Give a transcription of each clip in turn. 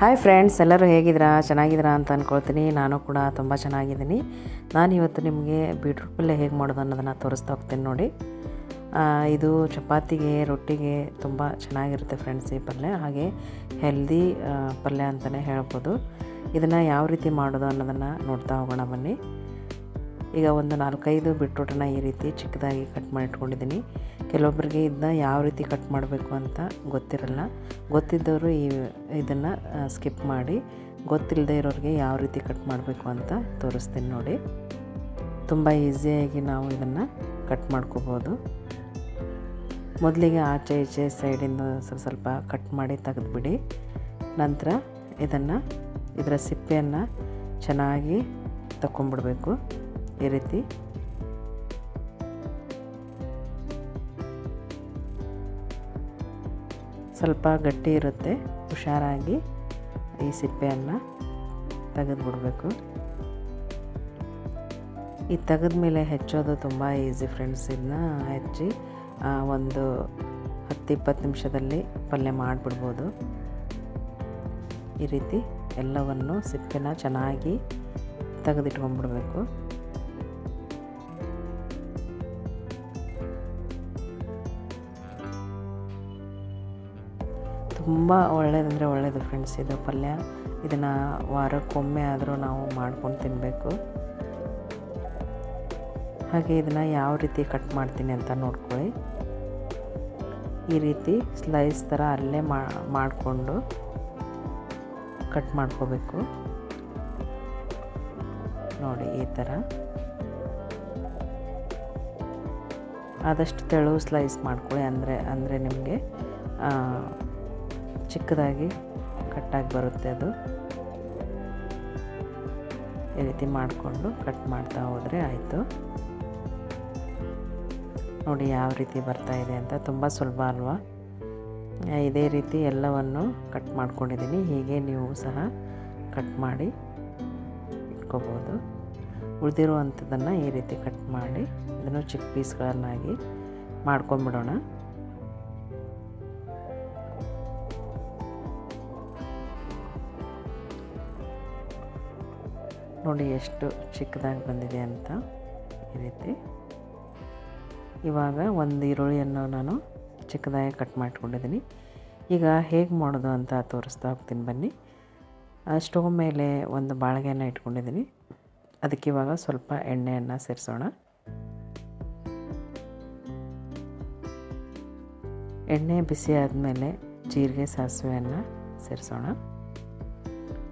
Hi friends ಎಲ್ಲರೂ ಹೇಗಿದ್ದೀರಾ? ಚೆನ್ನಾಗಿದ್ದೀರಾ ಅಂತ ಅಂದ್ಕೊಳ್ತೀನಿ ನಾನು ಕೂಡ ತುಂಬ ಚೆನ್ನಾಗಿದ್ದೀನಿ. ನಾನು ಇವತ್ತು ನಿಮಗೆ ಬೀಟ್ರೂಟ್ ಪಲ್ಯ ಹೇಗೆ ಮಾಡೋದು ಅನ್ನೋದನ್ನು ತೋರಿಸ್ತಾ ಹೋಗ್ತೀನಿ ನೋಡಿ. ಇದು ಚಪಾತಿಗೆ, ರೊಟ್ಟಿಗೆ ತುಂಬ ಚೆನ್ನಾಗಿರುತ್ತೆ ಫ್ರೆಂಡ್ಸ್ ಈ ಪಲ್ಯ. ಹಾಗೆ ಹೆಲ್ದಿ ಪಲ್ಯ ಅಂತಲೇ ಹೇಳ್ಬೋದು. ಇದನ್ನು ಯಾವ ರೀತಿ ಮಾಡೋದು ಅನ್ನೋದನ್ನು ನೋಡ್ತಾ ಹೋಗೋಣ ಬನ್ನಿ. ಈಗ ಒಂದು ನಾಲ್ಕೈದು ಬಿಟ್ರೋಟನ್ನ ಈ ರೀತಿ ಚಿಕ್ಕದಾಗಿ ಕಟ್ ಮಾಡಿ ಇಟ್ಕೊಂಡಿದ್ದೀನಿ ಕೆಲವೊಬ್ಬರಿಗೆ ಇದನ್ನ ಯಾವ ರೀತಿ ಕಟ್ ಮಾಡಬೇಕು ಅಂತ ಗೊತ್ತಿರಲ್ಲ. ಗೊತ್ತಿದ್ದವರು ಈ ಇದನ್ನು ಸ್ಕಿಪ್ ಮಾಡಿ ಗೊತ್ತಿಲ್ಲದೆ ಇರೋರಿಗೆ ಯಾವ ರೀತಿ ಕಟ್ ಮಾಡಬೇಕು ಅಂತ ತೋರಿಸ್ತೀನಿ ನೋಡಿ. ತುಂಬ ಈಸಿಯಾಗಿ ನಾವು ಇದನ್ನು ಕಟ್ ಮಾಡ್ಕೋಬೋದು. ಮೊದಲಿಗೆ ಆಚೆ ಈಚೆ ಸೈಡಿಂದ ಸ್ವಲ್ಪ ಸ್ವಲ್ಪ ಕಟ್ ಮಾಡಿ ತೆಗೆದುಬಿಡಿ. ನಂತರ ಇದನ್ನು, ಇದರ ಸಿಪ್ಪೆಯನ್ನು ಚೆನ್ನಾಗಿ ತಗೊಂಡ್ಬಿಡ್ಬೇಕು ಈ ರೀತಿ. ಸ್ವಲ್ಪ ಗಟ್ಟಿ ಇರುತ್ತೆ, ಹುಷಾರಾಗಿ ಈ ಸಿಪ್ಪೆಯನ್ನು ತೆಗೆದುಬಿಡ್ಬೇಕು. ಈ ತೆಗೆದ ಮೇಲೆ ಹೆಚ್ಚೋದು ತುಂಬ ಈಸಿ ಫ್ರೆಂಡ್ಸ್, ಇದನ್ನ ಹೆಚ್ಚಿ ಒಂದು ಹತ್ತು ಇಪ್ಪತ್ತು ನಿಮಿಷದಲ್ಲಿ ಪಲ್ಯ ಮಾಡಿಬಿಡ್ಬೋದು. ಈ ರೀತಿ ಎಲ್ಲವನ್ನು ಸಿಪ್ಪೆನ ಚೆನ್ನಾಗಿ ತೆಗೆದಿಟ್ಕೊಂಡ್ಬಿಡ್ಬೇಕು. ತುಂಬ ಒಳ್ಳೆಯದಂದರೆ ಒಳ್ಳೆಯದು ಫ್ರೆಂಡ್ಸ್ ಇದು ಪಲ್ಯ. ಇದನ್ನು ವಾರಕ್ಕೊಮ್ಮೆ ಆದರೂ ನಾವು ಮಾಡ್ಕೊಂಡು ತಿನ್ನಬೇಕು ಹಾಗೆ ಇದನ್ನು ಯಾವ ರೀತಿ ಕಟ್ ಮಾಡ್ತೀನಿ ಅಂತ ನೋಡ್ಕೊಳ್ಳಿ. ಈ ರೀತಿ ಸ್ಲೈಸ್ ಥರ ಅಲ್ಲೇ ಮಾಡಿಕೊಂಡು ಕಟ್ ಮಾಡ್ಕೋಬೇಕು. ನೋಡಿ ಈ ಥರ. ಆದಷ್ಟು ತೆಳು ಸ್ಲೈಸ್ ಮಾಡ್ಕೊಳ್ಳಿ ಅಂದರೆ ಅಂದರೆ ನಿಮಗೆ ಚಿಕ್ಕದಾಗಿ ಕಟ್ಟಾಗಿ ಬರುತ್ತೆ ಅದು. ಈ ರೀತಿ ಮಾಡಿಕೊಂಡು ಕಟ್ ಮಾಡ್ತಾ ಹೋದರೆ ಆಯಿತು. ನೋಡಿ ಯಾವ ರೀತಿ ಬರ್ತಾ ಇದೆ ಅಂತ ತುಂಬ ಸುಲಭ ಅಲ್ವಾ? ಇದೇ ರೀತಿ ಎಲ್ಲವನ್ನು ಕಟ್ ಮಾಡ್ಕೊಂಡಿದ್ದೀನಿ. ಹೀಗೆ ನೀವು ಸಹ ಕಟ್ ಮಾಡಿ ಇಟ್ಕೋಬೋದು. ಉಳಿದಿರುವಂಥದ್ದನ್ನು ಈ ರೀತಿ ಕಟ್ ಮಾಡಿ ಇದನ್ನು ಚಿಕ್ಕ ಪೀಸ್ಗಳನ್ನಾಗಿ ಮಾಡ್ಕೊಂಬಿಡೋಣ. ನೋಡಿ ಎಷ್ಟು ಚಿಕ್ಕದಾಗಿ ಬಂದಿದೆ ಅಂತ ಈ ರೀತಿ. ಇವಾಗ ಒಂದು ಈರುಳ್ಳಿಯನ್ನು ನಾನು ಚಿಕ್ಕದಾಗಿ ಕಟ್ ಮಾಡಿಕೊಂಡಿದ್ದೀನಿ. ಈಗ ಹೇಗೆ ಮಾಡೋದು ಅಂತ ತೋರಿಸ್ತಾ ಹೋಗ್ತೀನಿ ಬನ್ನಿ. ಸ್ಟೋವ್ ಮೇಲೆ ಒಂದು ಬಾಳಿಗೆಯನ್ನು ಇಟ್ಕೊಂಡಿದ್ದೀನಿ. ಅದಕ್ಕೆ ಇವಾಗ ಸ್ವಲ್ಪ ಎಣ್ಣೆಯನ್ನು ಸೇರಿಸೋಣ. ಎಣ್ಣೆ ಬಿಸಿ ಆದಮೇಲೆ ಜೀರಿಗೆ, ಸಾಸಿವೆಯನ್ನು ಸೇರಿಸೋಣ.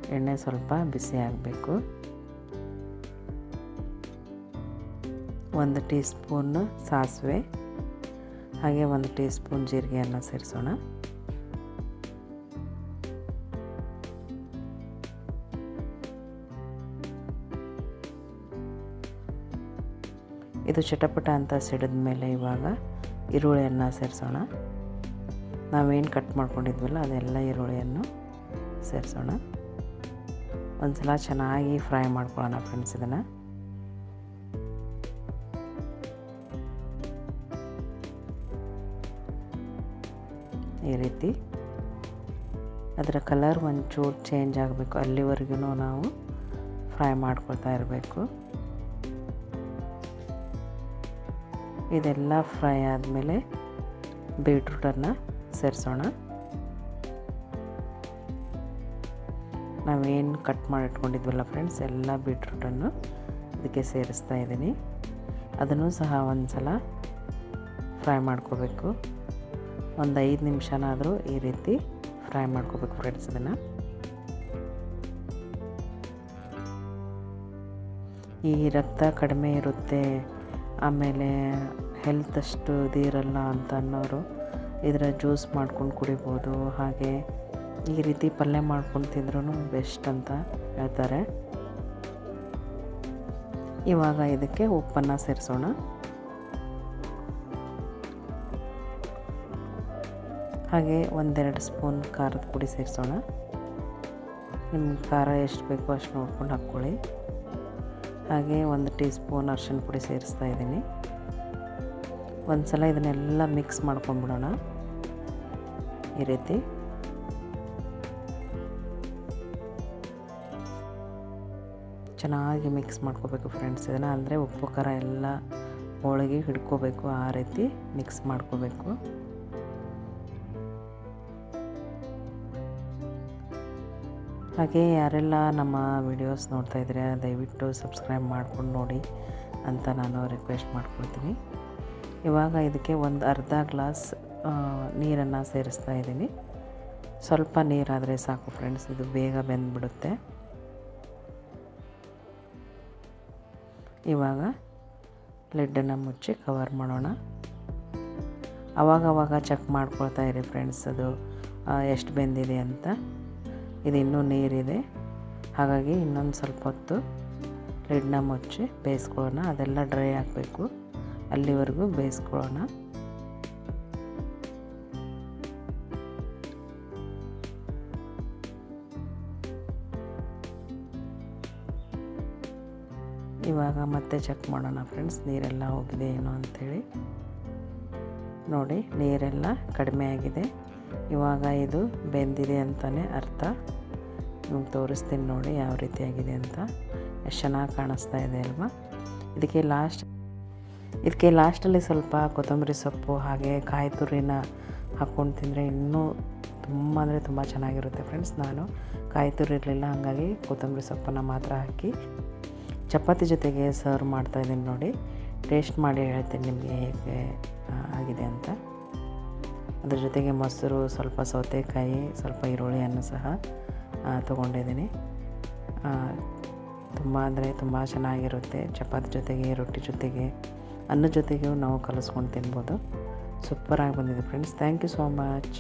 ಎಣ್ಣೆ ಸ್ವಲ್ಪ ಬಿಸಿ ಆಗಬೇಕು. ಒಂದು ಟೀ ಸ್ಪೂನ್ ಸಾಸಿವೆ, ಹಾಗೆ ಒಂದು ಟೀ ಸ್ಪೂನ್ ಜೀರಿಗೆಯನ್ನು ಸೇರಿಸೋಣ. ಇದು ಚಟಪಟ ಅಂತ ಸಿಡಿದ ಮೇಲೆ ಇವಾಗ ಈರುಳ್ಳಿಯನ್ನು ಸೇರಿಸೋಣ. ನಾವೇನು ಕಟ್ ಮಾಡ್ಕೊಂಡಿದ್ವಲ್ಲ, ಅದೆಲ್ಲ ಈರುಳ್ಳಿಯನ್ನು ಸೇರಿಸೋಣ. ಒಂದು ಸಲ ಚೆನ್ನಾಗಿ ಫ್ರೈ ಮಾಡ್ಕೊಳ್ಳೋಣ ಫ್ರೆಂಡ್ಸ್ ಇದನ್ನು. ಈ ರೀತಿ. ಅದರ ಕಲರ್ ಒಂಚೂರು ಚೇಂಜ್ ಆಗಬೇಕು. ಅಲ್ಲಿವರೆಗೂ ನಾವು ಫ್ರೈ ಮಾಡ್ಕೊಳ್ತಾ ಇರಬೇಕು. ಇದೆಲ್ಲ ಫ್ರೈ ಆದಮೇಲೆ ಬೀಟ್ರೂಟನ್ನು ಸೇರಿಸೋಣ. ನಾವೇನು ಕಟ್ ಮಾಡಿಟ್ಕೊಂಡಿದ್ವಲ್ಲ ಫ್ರೆಂಡ್ಸ್ ಎಲ್ಲ ಬೀಟ್ರೂಟನ್ನು ಇದಕ್ಕೆ ಸೇರಿಸ್ತಾ ಇದ್ದೀನಿ. ಅದನ್ನು ಸಹ ಒಂದು ಸಲ ಫ್ರೈ ಮಾಡ್ಕೋಬೇಕು. ಒಂದು ಐದು ನಿಮಿಷನಾದರೂ ಈ ರೀತಿ ಫ್ರೈ ಮಾಡ್ಕೋಬೇಕು ಫ್ರೆಂಡ್ಸ್ ಇದನ್ನು. ಈ ರಕ್ತ ಕಡಿಮೆ ಇರುತ್ತೆ, ಆಮೇಲೆ ಹೆಲ್ತ್ ಅಷ್ಟು ಇದಿರಲ್ಲ ಅಂತ ಅನ್ನೋರು ಇದರ ಜ್ಯೂಸ್ ಮಾಡ್ಕೊಂಡು ಕುಡಿಬೋದು. ಹಾಗೆ ಈ ರೀತಿ ಪಲ್ಯ ಮಾಡ್ಕೊಂಡು ತಿಂದ್ರೂ ಬೆಸ್ಟ್ ಅಂತ ಹೇಳ್ತಾರೆ. ಇವಾಗ ಇದಕ್ಕೆ ಉಪ್ಪನ್ನು ಸೇರಿಸೋಣ. ಹಾಗೆ ಒಂದೆರಡು ಸ್ಪೂನ್ ಖಾರದ ಪುಡಿ ಸೇರಿಸೋಣ. ನಿಮ್ಮ ಖಾರ ಎಷ್ಟು ಬೇಕೋ ಅಷ್ಟು ನೋಡ್ಕೊಂಡು ಹಾಕ್ಕೊಳ್ಳಿ. ಹಾಗೆ ಒಂದು ಟೀ ಸ್ಪೂನ್ ಅರ್ಶಿನ ಪುಡಿ ಸೇರಿಸ್ತಾ ಇದ್ದೀನಿ. ಒಂದು ಸಲ ಇದನ್ನೆಲ್ಲ ಮಿಕ್ಸ್ ಮಾಡ್ಕೊಂಡ್ಬಿಡೋಣ. ಈ ರೀತಿ. ಚೆನ್ನಾಗಿ ಮಿಕ್ಸ್ ಮಾಡ್ಕೋಬೇಕು ಫ್ರೆಂಡ್ಸ್. ಇದನ್ನು ಅಂದರೆ ಉಪ್ಪು ಖಾರ ಎಲ್ಲ ಹೋಳಿಗೆ ಹಿಡ್ಕೋಬೇಕು ಆ ರೀತಿ ಮಿಕ್ಸ್ ಮಾಡ್ಕೋಬೇಕು. ಹಾಗೆ ಯಾರೆಲ್ಲ ನಮ್ಮ ವಿಡಿಯೋಸ್ ನೋಡ್ತಾ ಇದ್ರೆ ದಯವಿಟ್ಟು ಸಬ್ಸ್ಕ್ರೈಬ್ ಮಾಡ್ಕೊಂಡು ನೋಡಿ ಅಂತ ನಾನು ರಿಕ್ವೆಸ್ಟ್ ಮಾಡ್ಕೊಳ್ತೀನಿ. ಇವಾಗ ಇದಕ್ಕೆ ಒಂದು ಅರ್ಧ ಗ್ಲಾಸ್ ನೀರನ್ನು ಸೇರಿಸ್ತಾ ಇದ್ದೀನಿ. ಸ್ವಲ್ಪ ನೀರಾದರೆ ಸಾಕು ಫ್ರೆಂಡ್ಸ್ ಇದು ಬೇಗ ಬೆಂದ್ಬಿಡುತ್ತೆ. ಇವಾಗ ಲಿಡ್ಡನ್ನು ಮುಚ್ಚಿ ಕವರ್ ಮಾಡೋಣ. ಅವಾಗವಾಗ ಚೆಕ್ ಮಾಡ್ಕೊಳ್ತಾ ಇರಿ ಫ್ರೆಂಡ್ಸ್ ಅದು ಎಷ್ಟು ಬೆಂದಿದೆ ಅಂತ. ಇದು ಇನ್ನೂ ನೀರಿದೆ. ಹಾಗಾಗಿ ಇನ್ನೊಂದು ಸ್ವಲ್ಪ ಹೊತ್ತು ಲಿಡ್ನ ಮುಚ್ಚಿ ಬೇಯಿಸ್ಕೊಳ್ಳೋಣ. ಅದೆಲ್ಲ ಡ್ರೈ ಆಗಬೇಕು. ಅಲ್ಲಿವರೆಗೂ ಬೇಯಿಸ್ಕೊಳ್ಳೋಣ. ಇವಾಗ ಮತ್ತೆ ಚೆಕ್ ಮಾಡೋಣ ಫ್ರೆಂಡ್ಸ್ ನೀರೆಲ್ಲ ಹೋಗಿದೆ ಏನೋ ಅಂಥೇಳಿ ನೋಡಿ, ನೀರೆಲ್ಲ ಕಡಿಮೆ ಆಗಿದೆ. ಇವಾಗ ಇದು ಬೆಂದಿದೆ ಅಂತಲೇ ಅರ್ಥ. ನಿಮ್ಗೆ ತೋರಿಸ್ತೀನಿ ನೋಡಿ ಯಾವ ರೀತಿಯಾಗಿದೆ ಅಂತ. ಎಷ್ಟು ಚೆನ್ನಾಗಿ ಕಾಣಿಸ್ತಾ ಇದೆ ಅಲ್ವಾ? ಇದಕ್ಕೆ ಲಾಸ್ಟ್ ಇದಕ್ಕೆ ಲಾಸ್ಟಲ್ಲಿ ಸ್ವಲ್ಪ ಕೊತ್ತಂಬರಿ ಸೊಪ್ಪು ಹಾಗೆ ಕಾಯಿ ತುರಿನ ಹಾಕ್ಕೊಂಡು ತಿಂದರೆ ಇನ್ನೂ ತುಂಬ ಅಂದರೆ ತುಂಬ ಚೆನ್ನಾಗಿರುತ್ತೆ ಫ್ರೆಂಡ್ಸ್ ನಾನು ಕಾಯಿ ತುರಿ ಇರಲಿಲ್ಲ, ಹಾಗಾಗಿ ಕೊತ್ತಂಬರಿ ಸೊಪ್ಪನ್ನು ಮಾತ್ರ ಹಾಕಿ ಚಪಾತಿ ಜೊತೆಗೆ ಸರ್ವ್ ಮಾಡ್ತಾಯಿದ್ದೀನಿ ನೋಡಿ. ಟೇಸ್ಟ್ ಮಾಡಿ ಹೇಳ್ತೀನಿ ನಿಮಗೆ ಹೇಗೆ ಆಗಿದೆ ಅಂತ. ಅದ್ರ ಜೊತೆಗೆ ಮೊಸರು, ಸ್ವಲ್ಪ ಸೌತೆಕಾಯಿ, ಸ್ವಲ್ಪ ಈರುಳ್ಳಿಯನ್ನು ಸಹ ತೊಗೊಂಡಿದ್ದೀನಿ. ತುಂಬ ಅಂದರೆ ತುಂಬ ಚೆನ್ನಾಗಿರುತ್ತೆ. ಚಪಾತಿ ಜೊತೆಗೆ, ರೊಟ್ಟಿ ಜೊತೆಗೆ ಅನ್ನದ ಜೊತೆಗೂ ನಾವು ಕಲಿಸ್ಕೊಂಡು ತಿನ್ಬೋದು. ಸೂಪರಾಗಿ ಬಂದಿದೆ friends thank you so much